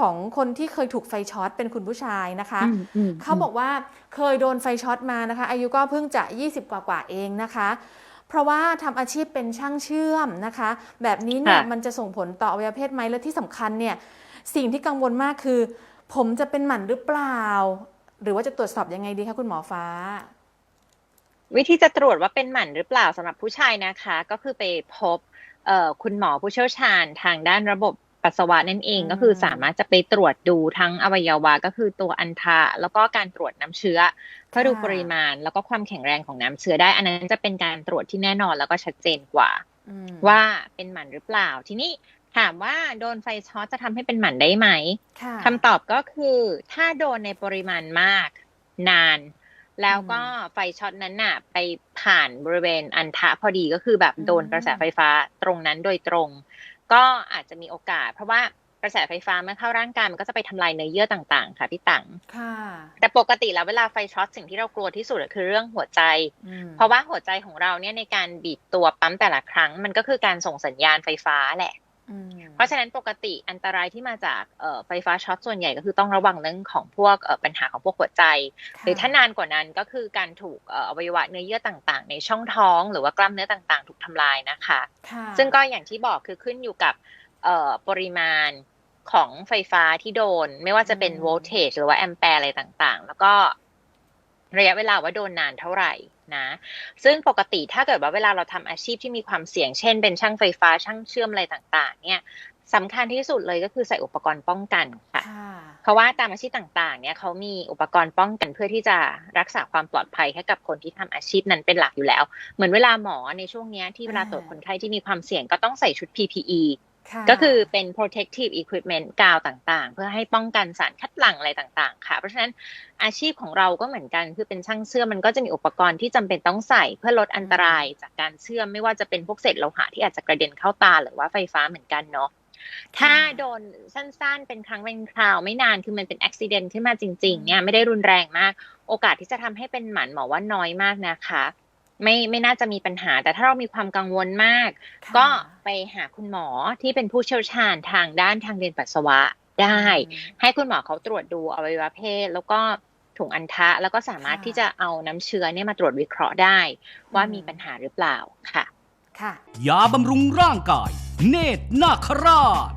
ของคนที่เคยถูกไฟช็อตเป็นคุณผู้ชายนะคะอืมอืมเขาบอกว่าเคยโดนไฟช็อตมานะคะ อายุก็เพิ่งจะ 20 กว่ากว่าๆเองนะคะ เพราะว่าทำอาชีพเป็นช่างเชื่อมนะคะ แบบนี้เนี่ยค่ะมันจะส่งผลต่ออวัยวะเพศไหมและที่สำคัญเนี่ยสิ่งที่กังวลมากคือ ผมจะเป็นหมันหรือเปล่า หรือว่าจะตรวจสอบยังไงดีคะคุณหมอฟ้าวิธีจะตรวจว่าเป็นหมันหรือเปล่าสำหรับผู้ชายนะคะ ก็คือไปพบเอ่อคุณหมอผู้เชี่ยวชาญทางด้านระบบ ปัสสาวะนั่นเองอืมก็คือสามารถจะไปตรวจดูทั้งอวัยวะก็คือตัวอันทะแล้วก็การตรวจน้ำเชื้อเพื่อดูปริมาณแล้วก็ความแข็งแรงของน้ำเชื้อได้ อันนั้นจะเป็นการตรวจที่แน่นอนแล้วก็ชัดเจนกว่าอืมว่าเป็นหมันหรือเปล่า ทีนี้ถามว่าโดนไฟช็อตจะทำให้เป็นหมันได้ไหมค่ะคำตอบก็คือถ้าโดนในปริมาณมากนาน แล้วก็ไฟช็อตนั้นน่ะ ไปผ่านบริเวณอันทะพอดีก็คือแบบโดนอืมกระแสไฟฟ้าตรงนั้นโดยตรง ก็อาจจะมีโอกาส เพราะว่ากระแสไฟฟ้าเมื่อเข้าร่างกายมันก็จะไปทำลายเนื้อเยื่อต่างๆ ค่ะพี่ตังค่ะ แต่ปกติแล้วเวลาไฟช็อตสิ่งที่เรากลัวที่สุดคือเรื่องหัวใจอืมเพราะว่าหัวใจของเราเนี่ยในการบีบตัวปั๊มแต่ละครั้ง มันก็คือการส่งสัญญาณไฟฟ้าแหละอืม เพราะฉะนั้นปกติอันตรายที่มาจากเอ่อไฟฟ้าช็อตส่วนใหญ่ก็คือต้องระวังเรื่องของพวกเอ่อปัญหาของพวกหัวใจค่ะหรือถ้านานกว่านั้นก็คือการถูกเอ่ออวัยวะเนื้อเยื่อต่างๆ ในช่องท้อง หรือว่ากล้ามเนื้อต่างๆ ถูกทำลายนะคะค่ะซึ่งก็อย่างที่บอกคือขึ้นอยู่กับเอ่อปริมาณของไฟฟ้าที่โดน ไม่ว่าจะเป็นโวลเทจหรือว่าแอมแปร์อะไรต่างๆ แล้วก็ ระยะเวลาว่าโดนนานเท่าไหร่นะ ซึ่งปกติถ้าเกิดว่าเวลาเราทำอาชีพที่มีความเสี่ยง เช่น เป็นช่างไฟฟ้า ช่างเชื่อมอะไรต่าง ๆ เนี่ยสำคัญที่สุดเลยก็คือใส่อุปกรณ์ป้องกันค่ะค่ะเพราะว่าตามอาชีพต่าง ๆ เนี่ยเขามีอุปกรณ์ป้องกันเพื่อที่จะรักษาความปลอดภัยให้กับคนที่ทำอาชีพนั้นเป็นหลักอยู่แล้ว เหมือนเวลาหมอในช่วงเนี้ยที่เวลาตรวจคนไข้ที่มีความเสี่ยงก็ต้องใส่ชุด PPE ค่ะ ก็คือเป็น protective equipment กาวต่างๆ เพื่อให้ป้องกันสารคัดหลั่งอะไรต่างๆ ค่ะ เพราะฉะนั้นอาชีพของเราก็เหมือนกัน คือเป็นช่างเชื่อมมันก็จะมีอุปกรณ์ที่จำเป็นต้องใส่เพื่อลดอันตรายจากการเชื่อมไม่ว่าจะเป็นพวกเศษโลหะที่อาจจะกระเด็นเข้าตาหรือว่าไฟฟ้าเหมือนกันเนาะถ้าโดนสั้นๆ เป็นครั้งเป็นคราวไม่นานคือมันเป็นอุบิเหตุขึ้นมาจริง ๆ เนี่ยไม่ได้รุนแรงมาก โอกาสที่จะทำให้เป็นหมันหมอว่าน้อยมากนะคะ ไม่ไม่น่าจะมีปัญหา แต่ถ้าเรามีความกังวลมากค่ะก็ไปหาคุณหมอที่เป็นผู้เชี่ยวชาญทางด้านทางเดินปัสสาวะได้อืมให้คุณหมอเขาตรวจดูอวัยวะเพศ แล้วก็ถุงอันทะ แล้วก็สามารถค่ะที่จะเอาน้ำเชื้อเนี่ยมาตรวจวิเคราะห์ได้ ว่ามีปัญหาหรือเปล่าค่ะ ค่ะ ยาบำรุงร่างกาย เนตรนาคราช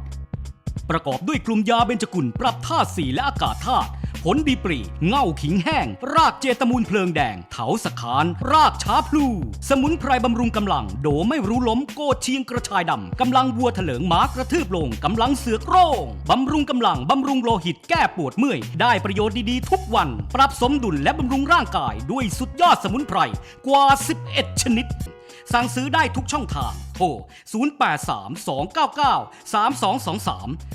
ประกอบด้วยกลุ่มยาเบญจกุลปรับธาตุสีและอากาศธาตุ ผลดีปรีเง่าขิงแห้ง รากเจตมูลเพลิงแดง เถาสคาน รากช้าพลู สมุนไพรบำรุงกำลัง โดไม่รู้ล้มโกดเชียงกระชายดำกำลังวัวเถลิงหมากระทืบลงกำลังเสือกโร่งบำรุงกำลังบำรุงโลหิตแก้ปวดเมื่อย ได้ประโยชน์ดีๆ ทุกวัน ปรับสมดุลและบำรุงร่างกาย ด้วยสุดยอดสมุนไพรกว่า 11 ชนิด สั่งซื้อได้ทุกช่องทางโทร 0832993223